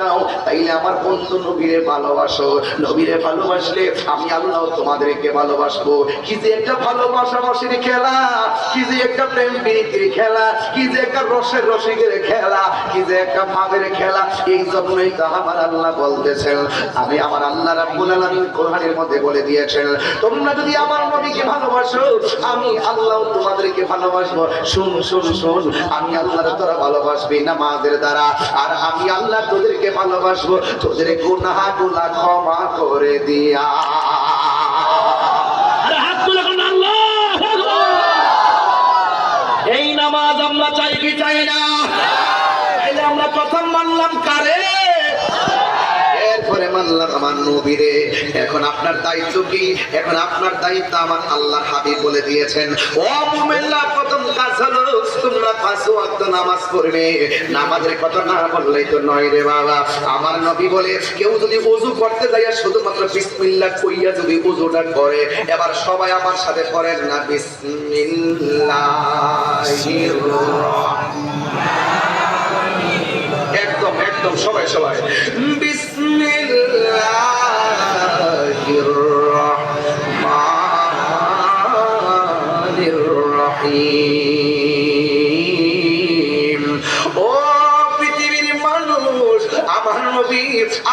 চাও তাইলে আমার বন্ধু নবীরে ভালোবাসো। নবীরে ভালোবাসলে আমি আল্লাহ তোমাদেরকে ভালোবাসবো। কি যে একটা ভালোবাসা বসির খেলা, কি যে একটা প্রেম প্রীতির খেলা, কি যে একটা রসের রসিকের খেলা, কি যে একটা ভাবের খেলা, এই জন্যই তো আমার আল্লাহ বলতেছেন। আমি আমার আল্লাহ রাব্বুল আলামিন কোরআনের মধ্যে বলে দিয়েছেন, তোমরা যদি আমার নবীকে ভালোবাসো, আমি আল্লাহ তোমাদেরকে ভালোবাসবো। শুন শুন শুন, আমি আল্লাহর তোরা ভালোবাসবি নামাজের দ্বারা, আর আমি আল্লাহ তোদেরকে ভালোবাসবো তোদের গুনাহগুলা ক্ষমা করে দিয়া। এই নামাজ আমরা চাই কি চাই না? আমরা প্রথম মানলাম কারে? এরপরে মানলাম আমার নবীরে। এখন আপনার দায়িত্ব কি? এখন আপনার দায়িত্ব আমার আল্লাহ হাবিব বলে দিয়েছেন। ও মুমিনরা প্রথম কাজ হলো তোমরা পাঁচ ওয়াক্ত নামাজ পড়বে। নামাজের কথা না বললেই তো নয় রে বাবা। আমার নবী বলে, কেউ যদি ওযু করতে যায় শুধুমাত্র বিসমিল্লাহ কইয়া যদি ওযুটা করে, এবার সবাই আমার সাথে করেন না বিসমিল্লাহির একদম একদম, সবাই সবাই। বিসমিল্লাহির রহমানির রহিম। ও পৃথিবীর মানুষ, আমার নবী,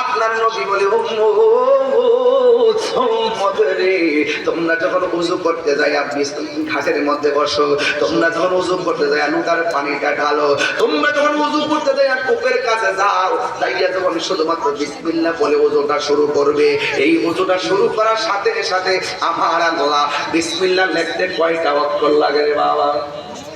আপনার নবী বলে তোমরা যখন উজু করতে যাই আপনি ঘাটের মধ্যে বসো, তোমরা যখন উজু করতে যাই পানিটা ঢালো, তোমরা করতে যাই কাছে যাও শুধুমাত্র বলে শুরু করবে, এই উজুটা শুরু করার সাথে সাথে আমার আল্লাহ বিসমিল্লাহ লিখতে কয়টা অক্ষর লাগে রে বাবা?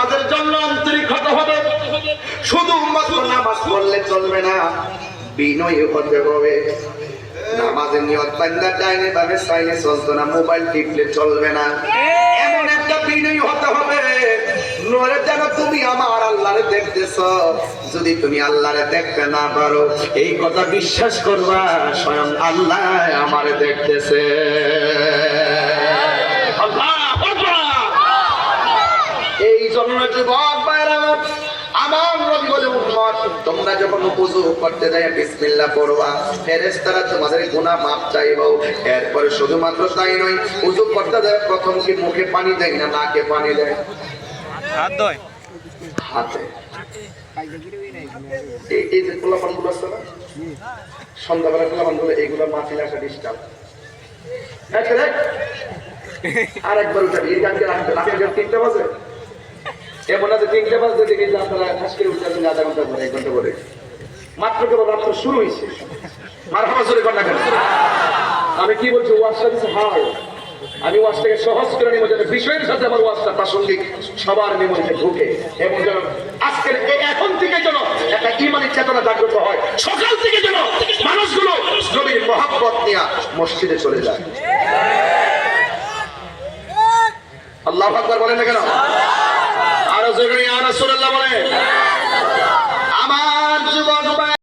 নামাজের জন্য আন্তরিক হতে হবে। শুধুমাত্র নামাজ পড়লে চলবে না বিনয় হতে হবে। নিয়ত বান্দা ডাইনে ভাবে সাইনে চলতো না, মোবাইল টিপলে চলবে না। এমন একটা বিনয় হতে হবে। তুমি আমার আল্লাহরে দেখতেছ, যদি তুমি আল্লাহরে দেখতে না পারো, এই কথা বিশ্বাস করবা, স্বয়ং আল্লাহ আমারে দেখতেছে। তোমরা যখন উযু করতে যায় বিসমিল্লাহ পড়বা। ফেরেশতারা তোমাদের গুনাহ মাফ চাইব। এরপর শুধুমাত্র তাই নয় উযু করতে যায় প্রথম কি মুখে পানি দেয় না নাকে পানি দেয়? হাত দয় হাতে। এই যে আছে না? সন্ধ্যাবেলা এইগুলো আসা ডিস্টার্ব আর একবার উঠাবি এই গানকে রাখতে রাখতে তিনটা বাজে? করে মাত্র রাত্র শুরু হয়েছে। আমি কি বলছি হার আমি সহজ করে নিব যাতে বিষয়ের সাথে আমার প্রাসঙ্গিক, সবার মেমোরিতে ঢুকে এবং যেন আজকের এখন থেকে যেন একটা ইমানি চেতনা জাগ্রত হয়। সকাল থেকে যেন মানুষগুলো নবীর মহাব্বত নিয়ে মসজিদে চলে যায়। আল্লাহ আকবার বলেন না কেন? জোরে আর রাসূলুল্লাহ বলে আমার যুবক